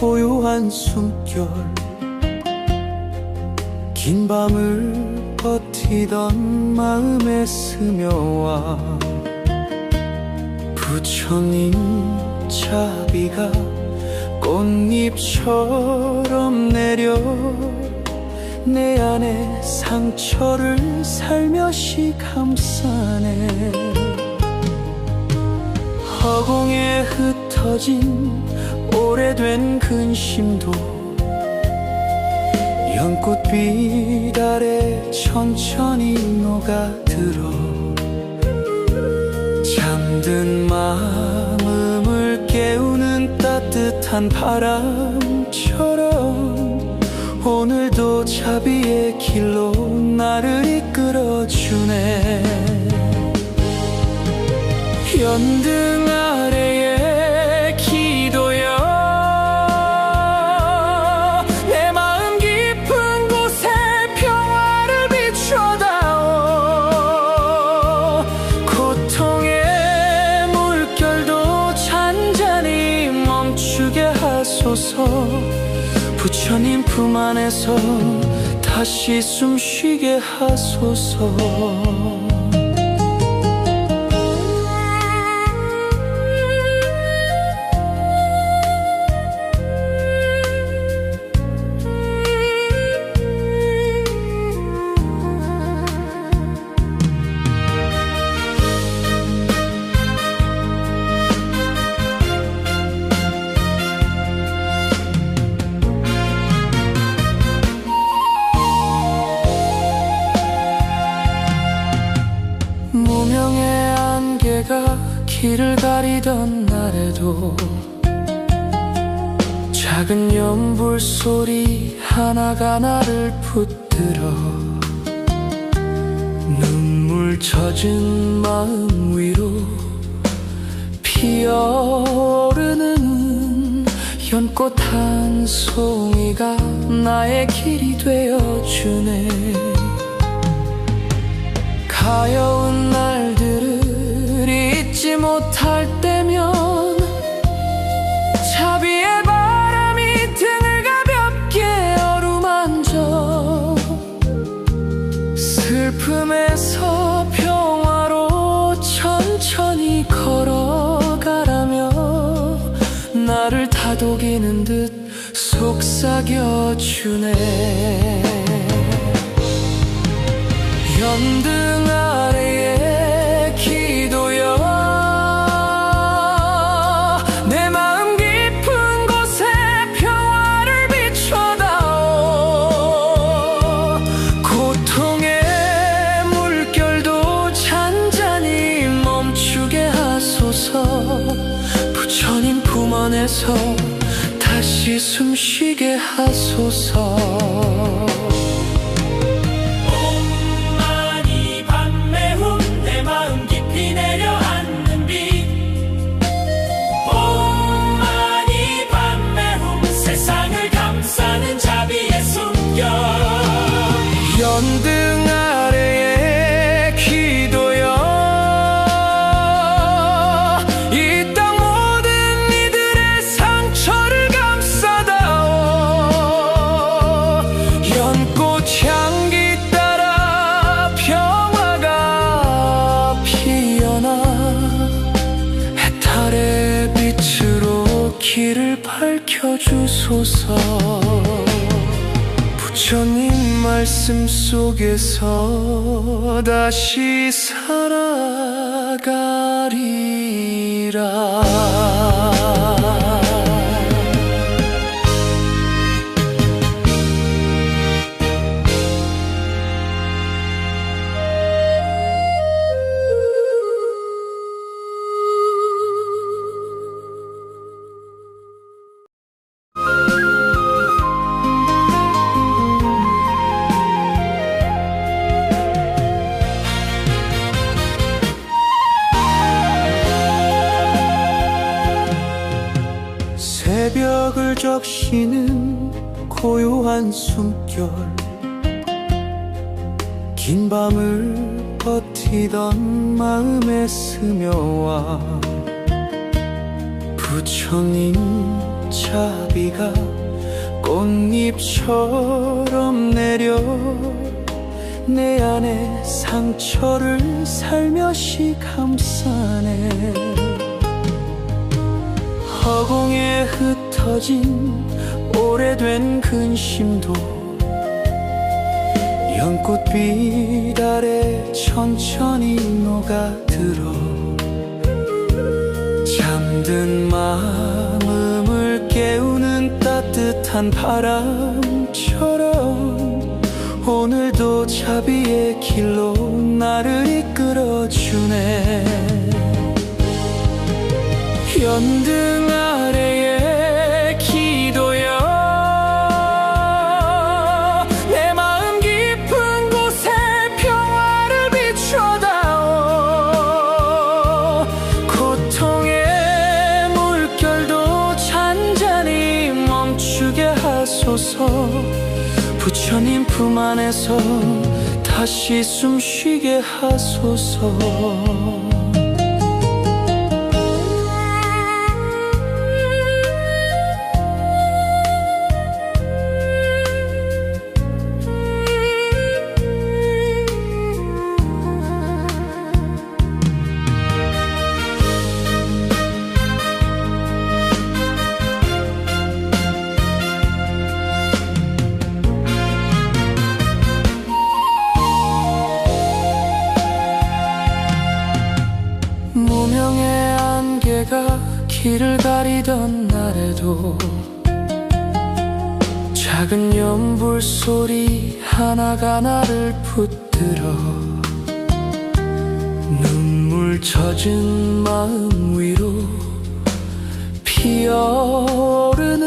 고요한 숨결. 긴 밤을 버티던 마음에 스며와 부처님 자비가 꽃잎처럼 내려 내 안에 상처를 살며시 감싸네 허공에 흩어진 오래된 근심도 연꽃빛 아래 천천히 녹아들어 잠든 마음을 깨우는 따뜻한 바람처럼 오늘도 자비의 길로 나를 이끌어주네. 연등 아래의 부처님 품 안에서 다시 숨 쉬게 하소서 작은 연불 소리 하나가 나를 붙들어 눈물 젖은 마음 위로 피어오르는 연꽃 한 송이가 나의 길이 되어주네. 가여운 날들을 잊지 못할 때 속삭여주네 연등 숨 쉬게 하소서 말씀 속에서 다시 살아가리 새벽을 적시는 고요한 숨결. 긴 밤을 버티던 마음에 스며와 부처님 자비가 꽃잎처럼 내려 내 안에 상처를 살며시 감싸네 허공에 흩어진 오래된 근심도 연꽃빛 아래 천천히 녹아들어 잠든 마음을 깨우는 따뜻한 바람처럼 오늘도 자비의 길로 나를 이끌어주네. 연등 하소서 부처님 품 안에서 다시 숨 쉬게 하소서 날에도 작은 연불 소리 하나가 나를 붙들어 눈물 젖은 마음 위로 피어오르는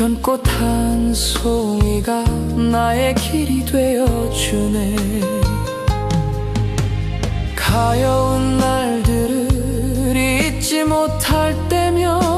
연꽃 한 송이가 나의 길이 되어주네. 가여운 날들을 잊지 못할 때면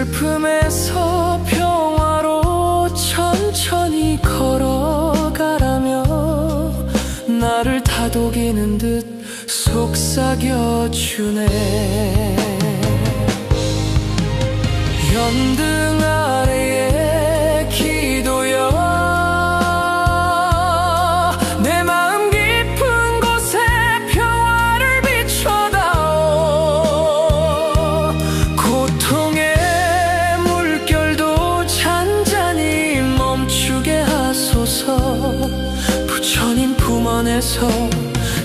슬픔에서 평화로 천천히 걸어가라며 나를 다독이는 듯 속삭여 주네. 연등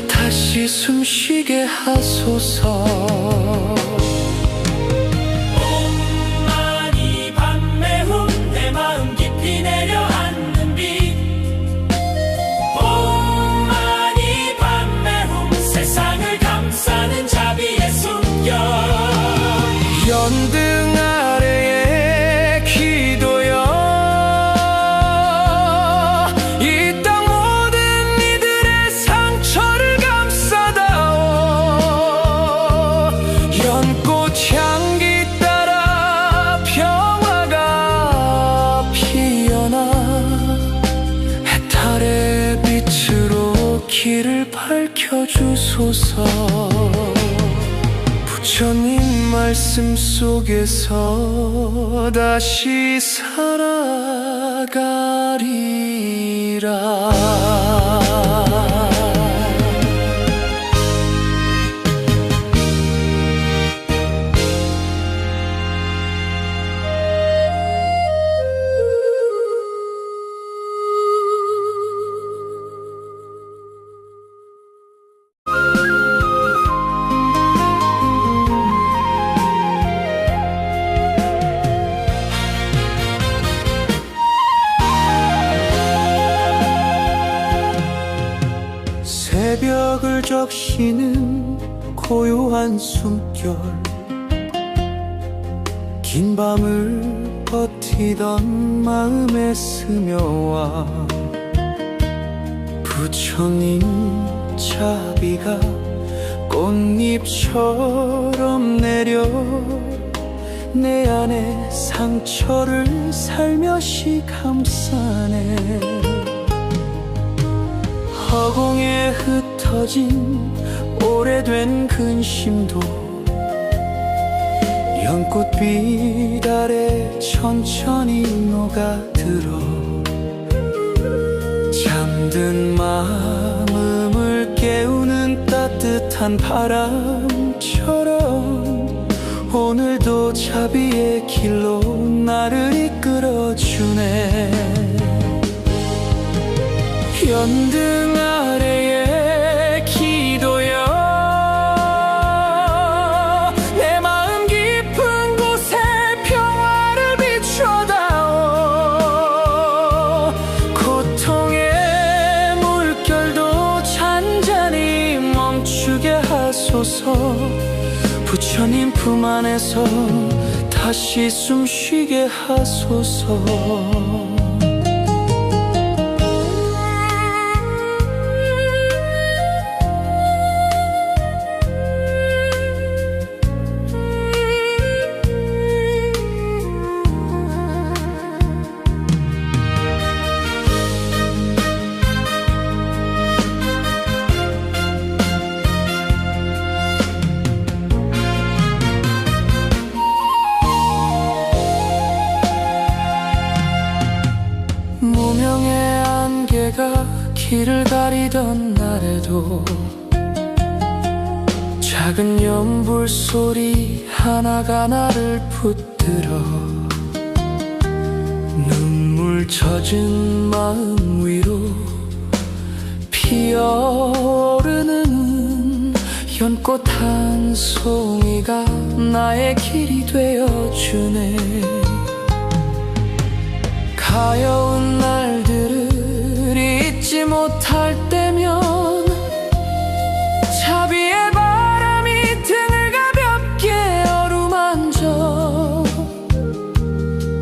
다시 숨 쉬게 하소서 밝혀주소서. 부처님 말씀 속에서 다시 살아가리라 적시는 고요한 숨결. 긴 밤을 버티던 마음에 스며와 부처님 자비가 꽃잎처럼 내려 내 안에 상처를 살며시 감싸네 허공에 흩 어진 오래된 근심도 연꽃빛 아래 천천히 녹아들어 잠든 마음을 깨우는 따뜻한 바람처럼 오늘도 자비의 길로 나를 이끌어주네. 연등 다시 숨 쉬게 하소서 안개가 길을 가리던 날에도 작은 연불 소리 하나가 나를 붙들어 눈물 젖은 마음 위로 피어오르는 연꽃 한 송이가 나의 길이 되어주네. 가여운 못할 때면 자비의 바람이 등을 가볍게 어루만져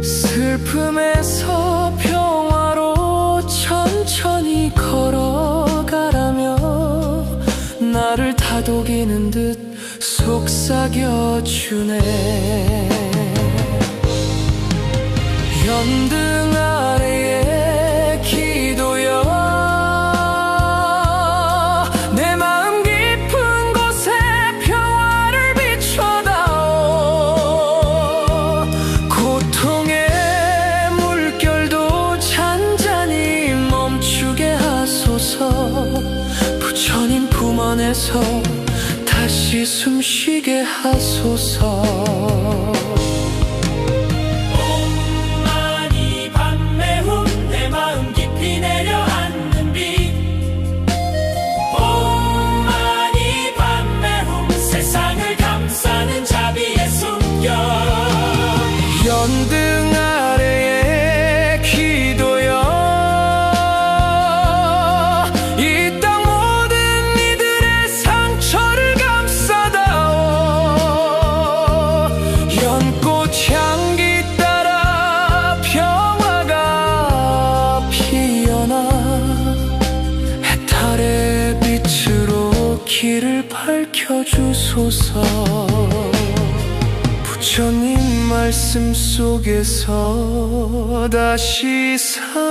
슬픔에서 평화로 천천히 걸어가라며 나를 다독이는 듯 속삭여주네. 연등 아래 다시 숨 쉬게 하소서 웃고서 부처님 말씀 속에서 다시 살아가리라.